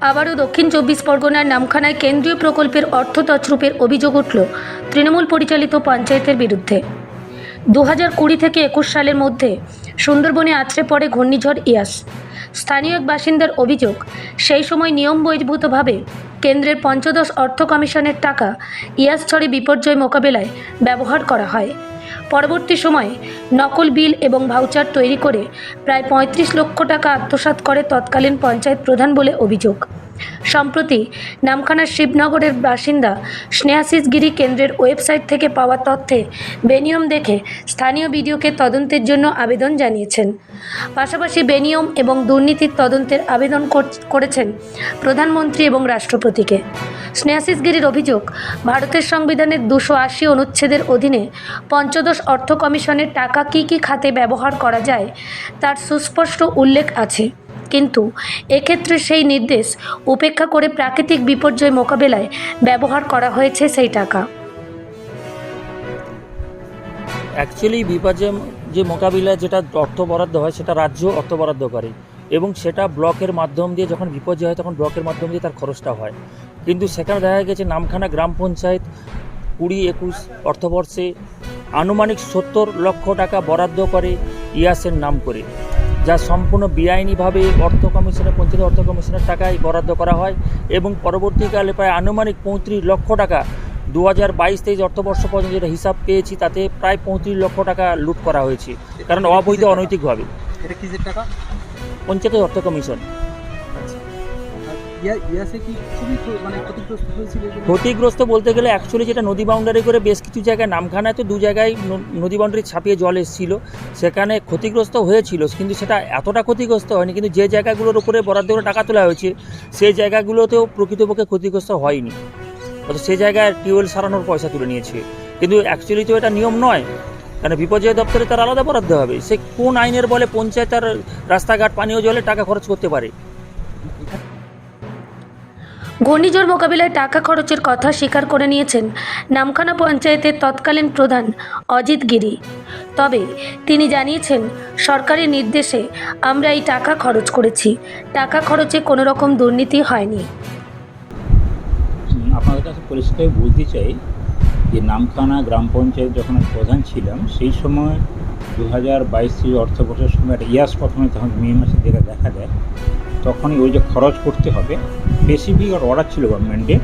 আবারও দক্ষিণ চব্বিশ পরগনার নামখানায় কেন্দ্রীয় প্রকল্পের অর্থ তছরূপের অভিযোগ উঠল তৃণমূল পরিচালিত পঞ্চায়েতের বিরুদ্ধে। দু হাজার কুড়ি থেকে একুশ সালের মধ্যে সুন্দরবনে আছড়ে পড়ে ঘূর্ণিঝড় ইয়াস। স্থানীয় এক বাসিন্দার অভিযোগ, সেই সময় নিয়ম বহির্ভূতভাবে কেন্দ্রের পঞ্চদশ অর্থ কমিশনের টাকা ইয়াস ছড়ে বিপর্যয় মোকাবেলায় ব্যবহার করা হয়। পরবর্তী সময়ে নকল বিল এবং ভাউচার তৈরি করে প্রায় পঁয়ত্রিশ লক্ষ টাকা আত্মসাত করে তৎকালীন পঞ্চায়েত প্রধান বলে অভিযোগ। সম্প্রতি নামখানার শিবনগরের বাসিন্দা স্নেহাশিস গিরি কেন্দ্রের ওয়েবসাইট থেকে পাওয়া তথ্যে বেনিয়ম দেখে স্থানীয় বিডিওকে তদন্তের জন্য আবেদন জানিয়েছেন। পাশাপাশি বেনিয়ম এবং দুর্নীতির তদন্তের আবেদন করেছেন প্রধানমন্ত্রী এবং রাষ্ট্রপতিকে। স্নেহাশিস গিরির অভিযোগ, ভারতের সংবিধানের দুশো আশি অনুচ্ছেদের অধীনে পঞ্চদশ অর্থ কমিশনের টাকা কী কী খাতে ব্যবহার করা যায় তার সুস্পষ্ট উল্লেখ আছে। কিন্তু এক্ষেত্রে সেই নির্দেশ উপেক্ষা করে প্রাকৃতিক বিপর্যয় মোকাবেলায় ব্যবহার করা হয়েছে সেই টাকা। অ্যাকচুয়ালি বিপর্যয় যে মোকাবিলায় যেটা অর্থ বরাদ্দ হয়, সেটা রাজ্য অর্থ বরাদ্দ করে এবং সেটা ব্লকের মাধ্যম দিয়ে যখন বিপর্যয় হয়, তখন ব্লকের মাধ্যম দিয়ে তার খরচটা হয়। কিন্তু সেখানে দেখা গেছে নামখানা গ্রাম পঞ্চায়েত কুড়ি একুশ অর্থবর্ষে আনুমানিক সত্তর লক্ষ টাকা বরাদ্দ করে ইয়াসের নাম করে। যা সম্পূর্ণ বেআইনিভাবে অর্থ কমিশনের পঞ্চায়েত অর্থ কমিশনের টাকায় বরাদ্দ করা হয় এবং পরবর্তীকালে প্রায় আনুমানিক পঁয়ত্রিশ লক্ষ টাকা দু হাজার বাইশ তেইশ অর্থবর্ষ পর্যন্ত যেটা হিসাব পেয়েছি তাতে প্রায় পঁয়ত্রিশ লক্ষ টাকা লুট করা হয়েছে। কারণ অবৈধ অনৈতিকভাবে। এটা কিসের টাকা? পঞ্চায়েত অর্থ কমিশন। মানে ক্ষতিগ্রস্ত বলতে গেলে অ্যাকচুয়ালি যেটা নদী বাউন্ডারি করে বেশ কিছু জায়গায়, নামখানায় তো দু জায়গায় নদী বাউন্ডারি ছাপিয়ে জল এসেছিল। সেখানে ক্ষতিগ্রস্ত হয়েছিল, কিন্তু সেটা এতটা ক্ষতিগ্রস্ত হয়নি, কিন্তু যে জায়গাগুলোর উপরে বরাদ্দ করে টাকা তোলা হয়েছে, সেই জায়গাগুলোতেও প্রকৃতপক্ষে ক্ষতিগ্রস্ত হয়নি। অর্থাৎ সেই জায়গায় টিউবওয়েল সারানোর পয়সা তুলে নিয়েছে। কিন্তু অ্যাকচুয়ালি তো এটা নিয়ম নয়। কারণ বিপর্যয় দপ্তরে তার আলাদা বরাদ্দ হবে। সে কোন আইনের বলে পঞ্চায়েত তার রাস্তাঘাট পানীয় জলে টাকা খরচ করতে পারে? ঘূর্ণিঝড় মোকাবিলায় টাকা খরচের কথা স্বীকার করে নিয়েছেন নামখানা পঞ্চায়েতের তৎকালীন প্রধান অজিত গিরি। তবে তিনি জানিয়েছেন সরকারি নির্দেশে আমরা এই টাকা খরচ করেছি। টাকা খরচে কোনো রকম দুর্নীতি হয়নি। আপনাদের কাছে পরিষ্কার বলতে চাই যে নামখানা গ্রাম পঞ্চায়েত যখন প্রধান ছিলাম, সেই সময় দু হাজার বাইশ অর্থবর্ষের সময় একটা ইয়াস প্রথমে তখন মে মাসে যেটা দেখা দেয় তখনই ওই যে খরচ করতে হবে। আর অর্ডার ছিল গভর্নমেন্টের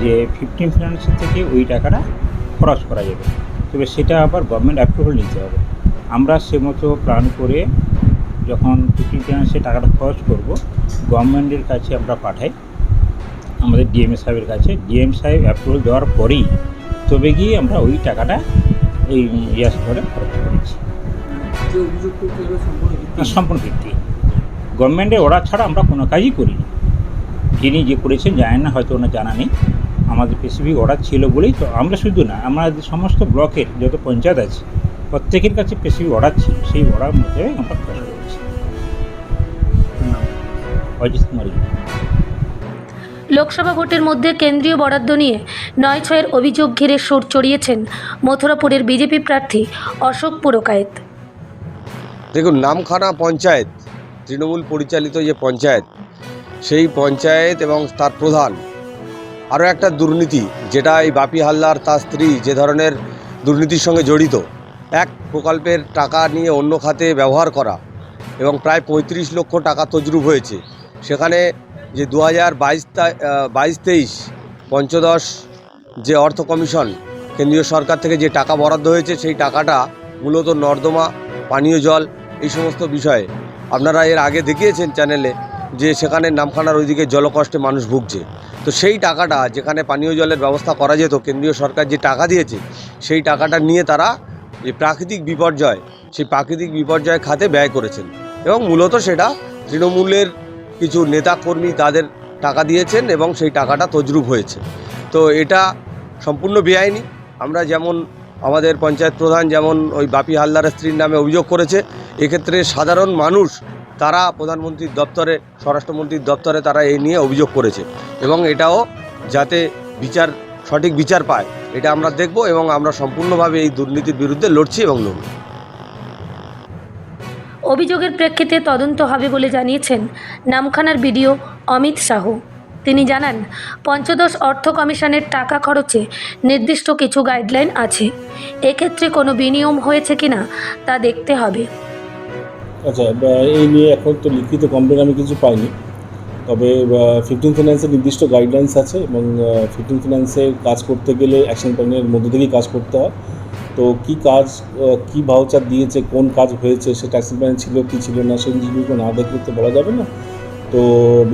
যে ফিফটিন ফিনান্সের থেকে ওই টাকাটা খরচ করা যাবে। তবে সেটা আবার গভর্নমেন্ট অ্যাপ্রুভাল নিতে হবে। আমরা সে মতো প্ল্যান করে যখন ফিফটিন ফিনান্সে টাকাটা খরচ করব গভর্নমেন্টের কাছে আমরা পাঠাই। আমাদের ডিএমএ সাহেবের কাছে। ডিএম সাহেব অ্যাপ্রুভাল দেওয়ার পরেই তবে গিয়ে আমরা ওই টাকাটা এই ইয়াস করে খরচ করেছি সম্পূর্ণ ভিত্তি গভর্নমেন্টের অর্ডার ছাড়া আমরা কোনো কাজই করিনি যিনি যে করেছেন জানেন না হয়তো ওনার জানা নেই। আমাদের স্পেসিফিক অর্ডার ছিল বলেই তো আমরা শুধু না আমাদের সমস্ত ব্লকের যত পঞ্চায়েত আছে প্রত্যেকের কাছে স্পেসিফিক অর্ডার ছিল। সেই অর্ডার মধ্যে আমরা খরচ করেছি। অজিত কুমার লোকসভা ভোটের মধ্যে কেন্দ্রীয় বরাদ্দ নিয়ে নয় ছয়ের অভিযোগ ঘিরে সুর চড়িয়েছেন মথুরাপুরের বিজেপি প্রার্থী অশোক পুরকায়েত। দেখুন নামখানা পঞ্চায়েত তৃণমূল পরিচালিত যে পঞ্চায়েত, সেই পঞ্চায়েত এবং তার প্রধান, আরও একটা দুর্নীতি, যেটা এই বাপি হালদার তার স্ত্রী যে ধরনের দুর্নীতির সঙ্গে জড়িত, এক প্রকল্পের টাকা নিয়ে অন্য খাতে ব্যবহার করা এবং প্রায় পঁয়ত্রিশ লক্ষ টাকা তজরুপ হয়েছে। সেখানে যে দু হাজার বাইশ বাইশ তেইশ পঞ্চদশ যে অর্থ কমিশন, কেন্দ্রীয় সরকার থেকে যে টাকা বরাদ্দ হয়েছে, সেই টাকাটা মূলত নর্দমা, পানীয় জল, এই সমস্ত বিষয়ে আপনারা এর আগে দেখিয়েছেন চ্যানেলে যে সেখানে নামখানার ওইদিকে জলকষ্টে মানুষ ভুগছে। তো সেই টাকাটা যেখানে পানীয় জলের ব্যবস্থা করা যেত, কেন্দ্রীয় সরকার যে টাকা দিয়েছে, সেই টাকাটা নিয়ে তারা যে প্রাকৃতিক বিপর্যয়, সেই প্রাকৃতিক বিপর্যয় খাতে ব্যয় করেছেন। এবং মূলত সেটা তৃণমূলের কিছু নেতাকর্মী তাদের টাকা দিয়েছেন এবং সেই টাকাটা তজরুপ হয়েছে। তো এটা সম্পূর্ণ বেআইনি। আমরা যেমন আমাদের পঞ্চায়েত প্রধান যেমন ওই বাপি হালদারের স্ত্রীর নামে অভিযোগ করেছে, এক্ষেত্রে সাধারণ মানুষ, তারা প্রধানমন্ত্রীর দপ্তরে, স্বরাষ্ট্রমন্ত্রীর দপ্তরে তারা এই নিয়ে অভিযোগ করেছে এবং এটাও যাতে বিচার, সঠিক বিচার পায়, এটা আমরা দেখব এবং আমরা সম্পূর্ণভাবে এই দুর্নীতির বিরুদ্ধে লড়ছি এবং লড়ব। অভিযোগের প্রেক্ষিতে তদন্ত হবে বলে জানিয়েছেন নামখানার বিডিও অমিত সাহু তিনি জানান, পঞ্চদশ অর্থ কমিশনের টাকা খরচে নির্দিষ্ট কিছু গাইডলাইন আছে। এক্ষেত্রে কোনো বিনিয়ম হয়েছে কিনা তা দেখতে হবে। আচ্ছা এই নিয়ে এখন তো লিখিত কমপ্লেন আমি কিছু পাইনি। তবে ফিফটিন ফিনান্সের নির্দিষ্ট গাইডলাইন্স আছে এবং ফিফটিন ফিনান্সে কাজ করতে গেলে অ্যাকশন প্ল্যানের মধ্যে থেকেই কাজ করতে হয়। তো কি কাজ কি ভাউচার দিয়েছে, কোন কাজ হয়েছে, সেটা অ্যাকশন প্ল্যান ছিল কি ছিল না সেই জিনিসগুলো না দেখলে তো বলা যাবে না। তো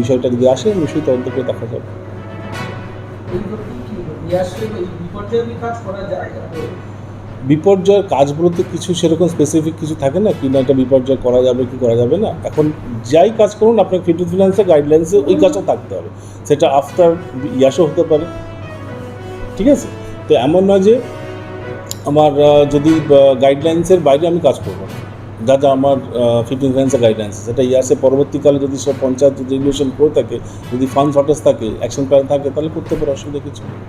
বিষয়টা যদি আসে, নিশ্চয়ই তদন্ত করে দেখা যাবে। বিপর্যয়ের কাজ করা যায় বিপর্যয়ের কাজ বলতে কিছু সেরকম স্পেসিফিক কিছু থাকে না, কি না এটা বিপর্যয় করা যাবে কি করা যাবে না। এখন যাই কাজ করুন আপনার ফিফটি ফিনান্সের গাইডলাইন্সে ওই কাজটা থাকতে হবে। সেটা আফটার ইয়াসও হতে পারে। ঠিক আছে? তো এমন নয় যে আমার যদি গাইডলাইন্সের বাইরে আমি কাজ করব না। যা আমার ফিফটিন ফিনান্সের গাইডেন্স সেটা ইয়াসে পরবর্তীকালে যদি সব পঞ্চায়েত রেগুলেশন করে থাকে, যদি ফান্ড শর্টেজ থাকে অ্যাকশন প্ল্যান থাকে, তাহলে করতে পারে, অসুবিধা কিছু নেই।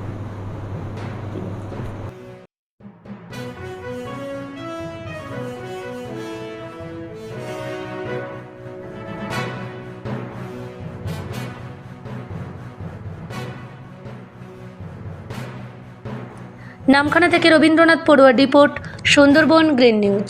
নামখানা থেকে Rabindranath পড়ুয়ার report, Sundarban green news.